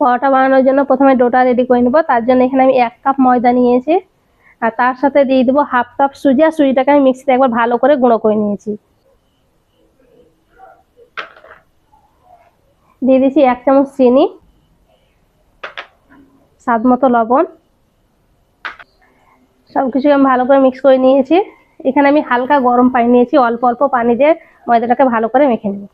পরোটা বানানোর জন্য প্রথমে ডোটা রেডি করে নেব। তার জন্য এখানে আমি এক কাপ ময়দা নিয়েছি। আর তার সাথে দিয়ে দেবো হাফ কাপ সুজি। আর সুজিটাকে আমি মিক্সিতে একবার ভালো করে গুঁড়ো করে নিয়েছি। দিয়ে দিচ্ছি এক চামচ চিনি, স্বাদ মতো লবণ। সব কিছু আমি ভালো করে মিক্স করে নিয়েছি। এখানে আমি হালকা গরম পানি নিয়েছি। অল্প অল্প পানি দিয়ে ময়দাটাকে ভালো করে মেখে নেব।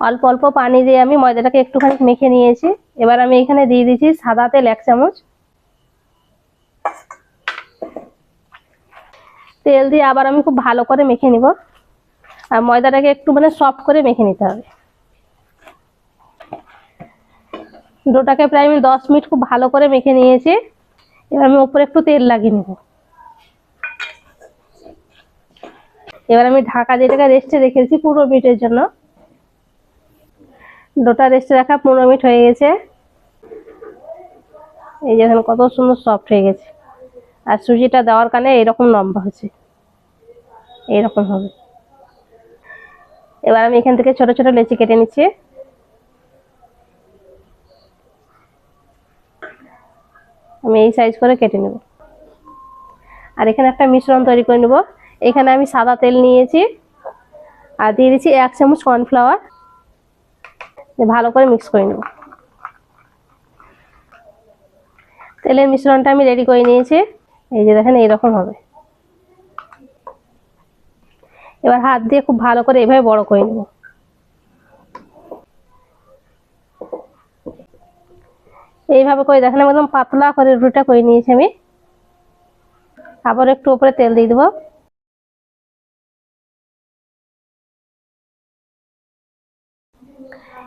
অল্প অল্প পানি দিয়ে আমি ময়দাটাকে একটুখানি মেখে নিয়েছি। এবার আমি এখানে দিয়ে দিচ্ছি সাদা তেল এক চামচ। তেল দিয়ে আবার আমি খুব ভালো করে মেখে নিব। আর ময়দাটাকে একটু মানে সফট করে মেখে নিতে হবে। ডোটাকে প্রায় আমি দশ মিনিট খুব ভালো করে মেখে নিয়েছি। এবার আমি উপরে একটু তেল লাগিয়ে নেব। এবার আমি ঢাকা দিয়ে এটাকে রেস্টে রেখেছি পনেরো মিনিটের জন্য। ডোটা রেস্টে রাখা পনেরো মিনিট হয়ে গেছে। এই যে দেখেন কত সুন্দর সফট হয়ে গেছে। আর সুজিটা দেওয়ার কারণে এরকম লম্বা হচ্ছে এইরকম হবে। এবার আমি এখান থেকে ছোট ছোট লেচি কেটে নিচ্ছি। আমি এই সাইজ করে কেটে নেব। আর এখানে একটা মিশ্রণ তৈরি করে নেব। এখানে আমি সাদা তেল নিয়েছি। আর দিয়ে দিচ্ছি এক চামচ কর্নফ্লাওয়ার ভালো করে মিক্স করে নেব। তেলের মিশ্রণটা আমি রেডি করে নিয়েছি। এই যে দেখেন, এইরকম হবে। এবার হাত দিয়ে খুব ভালো করে এভাবে বড় করে নেব। এইভাবে করে দেখেন একদম পাতলা করে রুটিটা করে নিয়েছি আমি। আবার একটু উপরে তেল দিয়ে দেবো।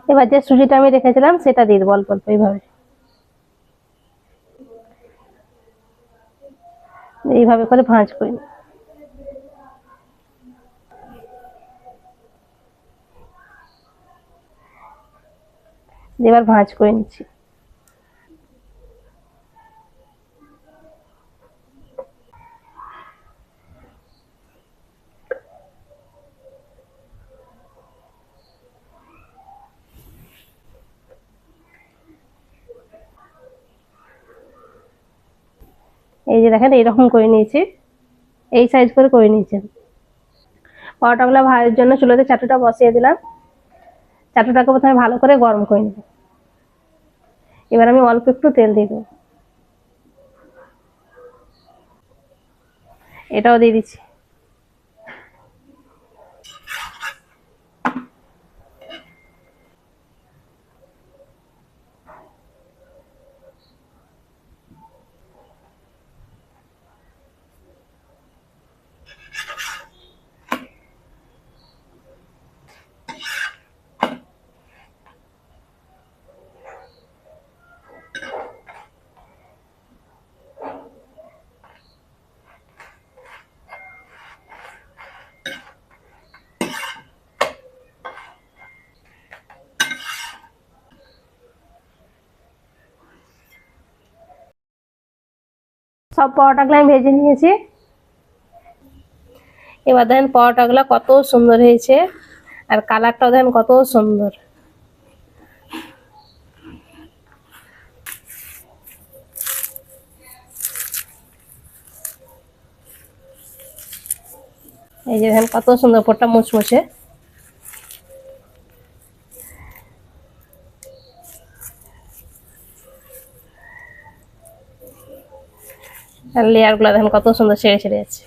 এবার যে সুজিটা আমি রেখেছিলাম, সেটা দিয়ে দেবো অল্প অল্প এইভাবে। এইভাবে করে ভাঁজ করি এবার ভাঁজ করে নিচ্ছি। এই যে দেখেন, এইরকম করে নিয়েছি। এই সাইজ করে করে নিয়েছি। পরোটাগুলো ভাজার জন্য চুলোতে চাটুটা বসিয়ে দিলাম। চাটুটাকে প্রথমে ভালো করে গরম করে নেব। এবার আমি অল্প একটু তেল দিয়ে দেবো। এটাও দিয়ে দিচ্ছি। সব পরোটাগুলো আমি ভেজে নিয়েছি। এবার দেখেন পরোটাগুলো কত সুন্দর হয়েছে, আর কালারটাও দেখেন কত সুন্দর। এই যে দেখেন কত সুন্দর পরটা মুচমুচে আর লেয়ারগুলো দেখেন কত সুন্দর ছেড়ে ছেড়ে যাচ্ছে